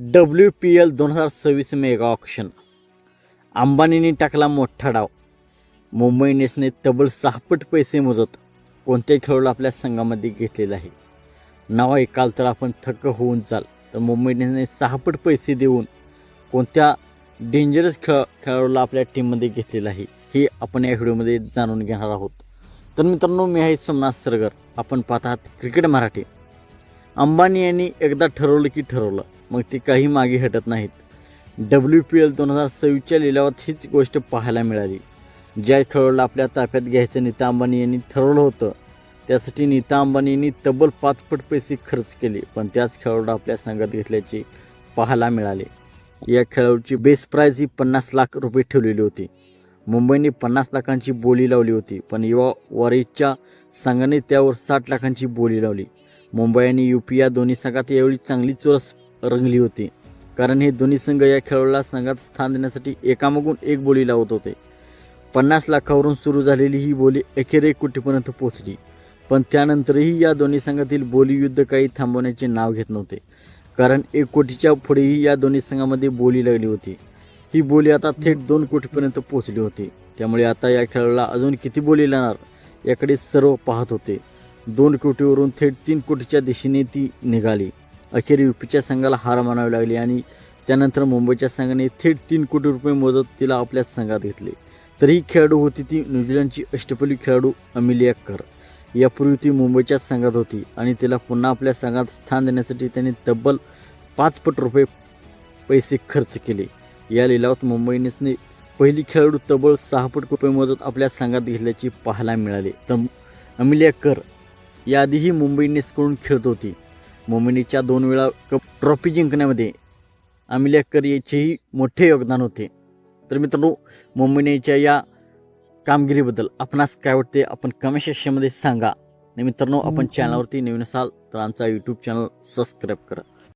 W P L दोन हजार सव्वीस मेगा ऑक्शन. अंबानीने टाकला मोठा डाव. मुंबई इंडियन्सने तब्बल सहापट पैसे मोजत कोणत्याही खेळाडूला आपल्या संघामध्ये घेतलेला आहे. नाव ऐकाल तर आपण थक्क होऊन जाल. तर मुंबई इंडियन्सने सहापट पैसे देऊन कोणत्या डेंजरस खेळ खेळाडूला आपल्या टीममध्ये घेतलेलं आहे हे आपण या व्हिडिओमध्ये जाणून घेणार आहोत. तर मित्रांनो मी आहे सोमनाथ सरगर. आपण पाहत आहात क्रिकेट मराठी. अंबानी यांनी एकदा ठरवलं की ठरवलं. मग ते काही मागे हटत नाहीत. डब्ल्यू पी एल दोन हजार सव्वीसच्या लिलावात हीच गोष्ट पाहायला मिळाली. ज्या खेळाडूला आपल्या ताफ्यात घ्यायचं नीता अंबानी यांनी ठरवलं होतं त्यासाठी नीता अंबानी यांनी तब्बल पाचपट पैसे खर्च केले पण त्याच खेळाडू आपल्या संघात घेतल्याचे पाहायला मिळाले. या खेळाडूची बेस प्राईज ही पन्नास लाख रुपये ठेवलेली होती. मुंबईने पन्नास लाखांची बोली लावली होती पण युवा वॉरिसच्या संघाने त्यावर साठ लाखांची बोली लावली. मुंबई आणि युपी या दोन्ही संघात यावेळी चांगली चोरस रंगली होती कारण हे दोन्ही संघ या खेळाडूला संघात स्थान देण्यासाठी एकामागून एक बोली लावत होते. पन्नास लाखावरून सुरू झालेली ही बोली अखेर एक कोटीपर्यंत पोहोचली पण त्यानंतरही या दोन्ही संघातील बोली युद्ध काही थांबवण्याचे नाव घेत नव्हते कारण एक कोटीच्या पुढेही या दोन्ही संघामध्ये बोली लागली होती. ही बोली आता थेट दोन कोटीपर्यंत पोहोचली होती. त्यामुळे आता या खेळाला अजून किती बोली लागणार याकडे सर्व पाहत होते. दोन कोटीवरून थेट तीन कोटीच्या दिशेने ती निघाली. अखेर युपीच्या संघाला हार मानावी लागली आणि त्यानंतर मुंबईच्या संघाने थेट तीन कोटी रुपये मोजत तिला आपल्या संघात घेतले. तर ही खेळाडू होती ती न्यूझीलंडची अष्टपैलू खेळाडू अमिलिया कर यापूर्वी ती मुंबईच्या संघात होती आणि तिला पुन्हा आपल्या संघात स्थान देण्यासाठी त्यांनी तब्बल पाच पट रुपये पैसे खर्च केले. या लिलावात मुंबई इंडियन्सने पहिली खेळाडू तब्बल सहा पट रुपये मोजत आपल्या संघात घेतल्याचे पाहायला मिळाले. तर अमिलिया कर याआधीही मुंबई इंडियन्सकडून खेळत होती. मुंबईच्या दोन वेळा कप ट्रॉफी जिंकण्यामध्ये अमिलिया कर याचेही मोठे योगदान होते. तर मित्रांनो मुंबई इंडियन्सच्या या कामगिरीबद्दल आपणास काय वाटते? आपण कमेंट सेक्शनमध्ये सांगा. आणि मित्रांनो आपण चॅनलवरती नवीन असाल तर आमचा यूट्यूब चॅनल सबस्क्राईब करा.